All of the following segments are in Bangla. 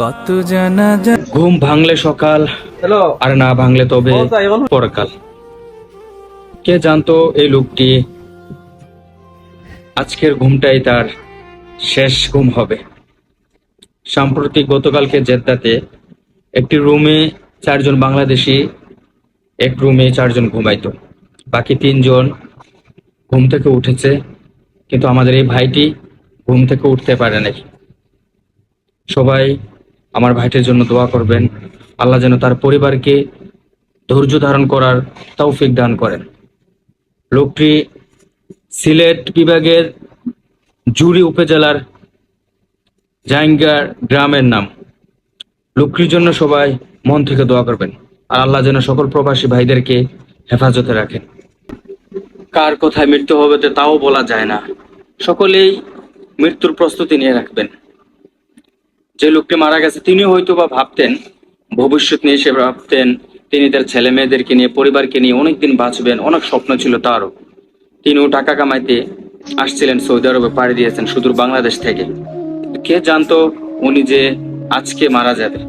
কত জানা ঘুম ভাঙলে সকাল হ্যালো। আর না ভাঙলে তবে বলো। পরকাল। কে জানতো এই লোকটি? আজকের ঘুমটাই তার শেষ ঘুম হবে। সাম্প্রতিক গতকালকে জেদ্দাতে একটি রুমে চারজন বাংলাদেশি এক রুমে চারজন ঘুমাইতো। বাকি তিনজন ঘুম থেকে উঠেছে কিন্তু আমাদের এই ভাইটি ঘুম থেকে উঠতে পারে নাই। সবাই আমার ভাইটির জন্য দোয়া করবেন। আল্লাহ যেন তার পরিবারকে ধৈর্য ধারণ করার তৌফিক দান করেন। লোকটি সিলেট বিভাগের জুড়ি উপজেলার জাইঙ্গার গ্রামের নাম। লোকটির জন্য সবাই মন থেকে দোয়া করবেন। আর আল্লাহ যেন সকল প্রবাসী ভাইদেরকে হেফাজতে রাখেন। কার কোথায় মৃত্যু হবে তাও বলা যায় না। সকলেই মৃত্যুর প্রস্তুতি নিয়ে রাখবেন। যে লোকটি মারা গেছে তিনি হয়তো বা ভাবতেন, ভবিষ্যৎ নিয়ে সে ভাবতেন, তিনি তার ছেলে মেয়েদেরকে নিয়ে, পরিবারকে নিয়ে অনেকদিন বাঁচবেন, অনেক স্বপ্ন ছিল তারও। তিনিও টাকা কামাইতে আসছিলেন, সৌদি আরবে পাড়ি দিয়েছেন, সুদূর বাংলাদেশ থেকে। কে জানতো উনি যে আজকে মারা যাবে?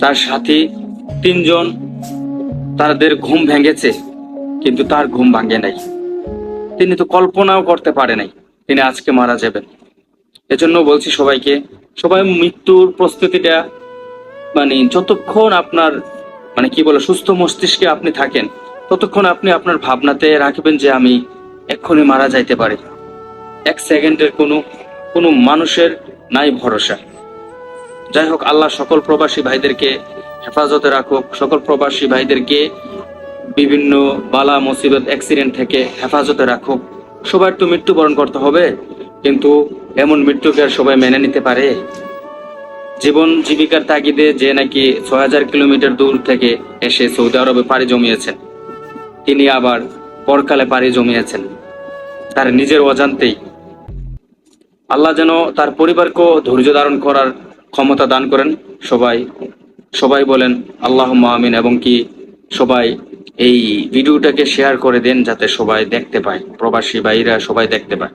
তার সাথী তিনজন, তাদের ঘুম ভেঙেছে, কিন্তু তার ঘুম ভাঙে নাই। তিনি তো কল্পনাও করতে পারে নাই, তিনি আজকে মারা যাবেন। এজন্য বলছি সবাইকে, সবাই মৃত্যুর প্রস্তুতিটা মানে যতক্ষণ আপনার মানে কি বলে, সুস্থ মস্তিষ্কে আপনি থাকেন, ততক্ষণ আপনি আপনার ভাবনাতে রাখবেন যে আমি এক্ষুনি মারা যাইতে পারি। এক সেকেন্ডের কোনো কোনো মানুষের নাই ভরসা। যাই হোক, আল্লাহ সকল প্রবাসী ভাইদেরকে হেফাজতে রাখুক, সকল প্রবাসী ভাইদেরকে বিভিন্ন বালা, মুসিবত, অ্যাক্সিডেন্ট থেকে হেফাজতে রাখুক। সবার তো মৃত্যুবরণ করতে হবে, কিন্তু এমন মৃত্যুকে আর সবাই মেনে নিতে পারে? জীবন জীবিকার তাগিদে যে নাকি ছয় হাজার কিলোমিটার দূর থেকে এসে সৌদি আরবে পাড়ি জমিয়েছেন, তিনি আবার পরকালে পাড়ি জমিয়েছেন। তার নিজের অজান্তেই আল্লাহ যেন তার পরিবারকেও ধৈর্য ধারণ করার ক্ষমতা দান করেন। সবাই সবাই বলেন আল্লাহ আমিন, এবং কি সবাই এই ভিডিওটাকে শেয়ার করে দেন যাতে সবাই দেখতে পায়। প্রবাসী ভাইরা সবাই দেখতে পায়।